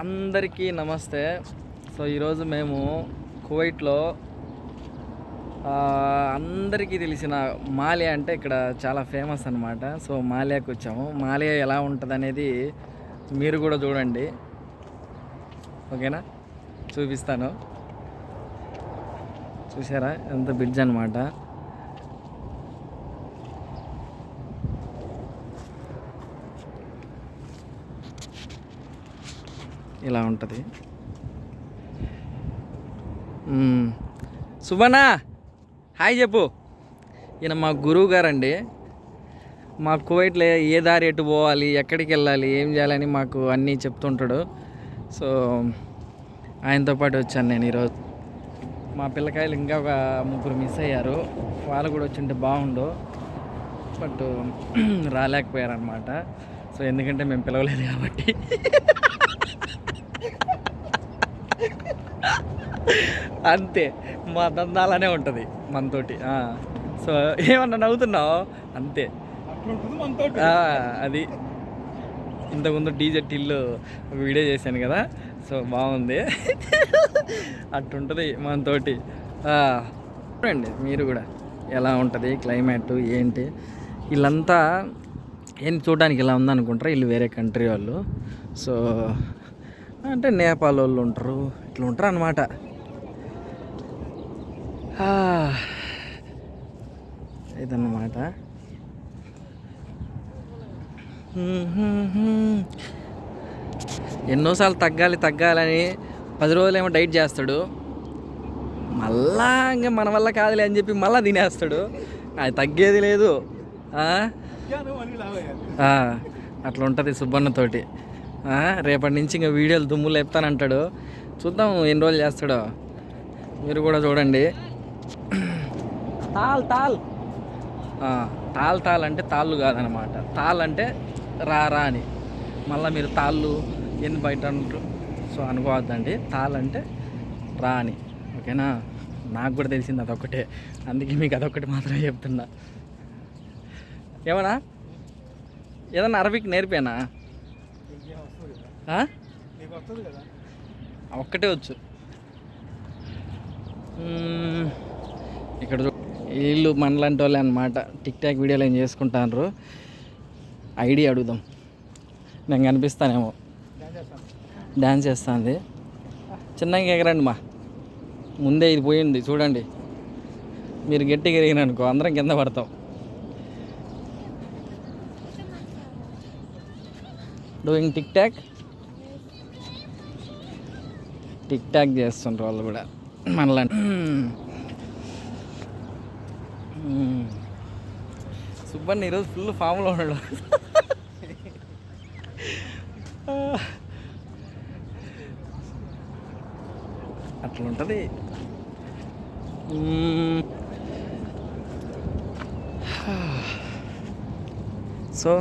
అందరికీ నమస్తే. సో ఈరోజు మేము కువైట్లో అందరికీ తెలిసిన మాలియా అంటే ఇక్కడ చాలా ఫేమస్ అనమాట సో మాలియాకి వచ్చాము. మాలియా ఎలా ఉంటుంది అనేది మీరు కూడా చూడండి. ఓకేనా? చూపిస్తాను. చూసారా? ఎంత బ్రిడ్జ్ అనమాట ఇలా ఉంటుంది. మ్మ్. సుబనా హాయ్ చెప్పు. ఈయన మా గురువు గారండి. మా కువైట్లో ఏ దారి ఎటు పోవాలి ఎక్కడికి వెళ్ళాలి ఏం చేయాలని మాకు అన్నీ చెప్తుంటాడు. సో ఆయనతో పాటు వచ్చాను నేను ఈరోజు. మా పిల్లకాయలు ఇంకా ఒక ముగ్గురు మిస్ అయ్యారు. వాళ్ళు కూడా వచ్చింటే బాగుండు. బట్ రాలేకపోయారనమాట సో ఎందుకంటే మేము పిలవలేదు కాబట్టి. అంతే. మా దందాలనే ఉంటుంది మనతోటి. సో ఏమన్నా నవ్వుతున్నావు? అంతే. అది. ఇంతకుముందు డీజే టిల్లు వీడియో చేశాను కదా. సో బాగుంది. అట్టుంటుంది మనతోటి. చూడండి మీరు కూడా ఎలా ఉంటుంది క్లైమేట్ ఏంటి? వీళ్ళంతా ఏం చూడడానికి ఇలా ఉందనుకుంటారు? వీళ్ళు వేరే కంట్రీ వాళ్ళు. సో అంటే నేపాల్ వాళ్ళు ఉంటారు ఇట్లా ఉంటారు అనమాట ఇదన్నమాట. ఎన్నోసార్లు తగ్గాలి తగ్గాలని పది రోజులేమో డైట్ చేస్తాడు. మళ్ళా ఇంకా మన వల్ల కాదులే అని చెప్పి మళ్ళా తినేస్తాడు. అది తగ్గేది లేదు. అట్లా ఉంటుంది సుబ్బన్నతోటి. రేపటి నుంచి ఇంకా వీడియోలు దుమ్ము లేపుతానంటాడు. చూద్దాం ఎన్ని రోజులు చేస్తాడో. మీరు కూడా చూడండి. తాల్ తాల్. తాల్ తాల్ అంటే తాళ్ళు కాదనమాట. తాల్ అంటే రా రా అని. మళ్ళీ మీరు తాళ్ళు ఎన్ని బయట అంటారు? సో అనుకోవద్దండి. తాల్ అంటే రా అని. ఓకేనా? నాకు కూడా తెలిసింది అదొకటే అందుకే మీకు అదొకటి మాత్రమే చెప్తున్నా. ఏమన్నా? ఏదన్నా అరబిక్ నేర్పానా ఇంకేం వస్తుంది కదా ఆ? నీకు వస్తుంది కదా ఒక్కటే వచ్చు. ఇక్కడ వీళ్ళు మనలాంటి వాళ్ళే అనమాట టిక్ టాక్ వీడియోలు ఏం చేసుకుంటారు ఐడి అడుగుదాం. నేను కనిపిస్తానేమో. డ్యాన్స్ చేస్తుంది. చిన్నగా ఎగరండి మా. ముందే ఇది పోయింది చూడండి. మీరు గట్టిగా ఎగిరిగిన అనుకో అందరం కింద పడతాం. Doing TikTok TikTok చేస్తుండ్రు వాళ్ళు కూడా. మనలా సుబ్బన్న ఈరోజు ఫుల్ ఫామ్లో ఉన్నాడు. అట్లా ఉంటుంది సో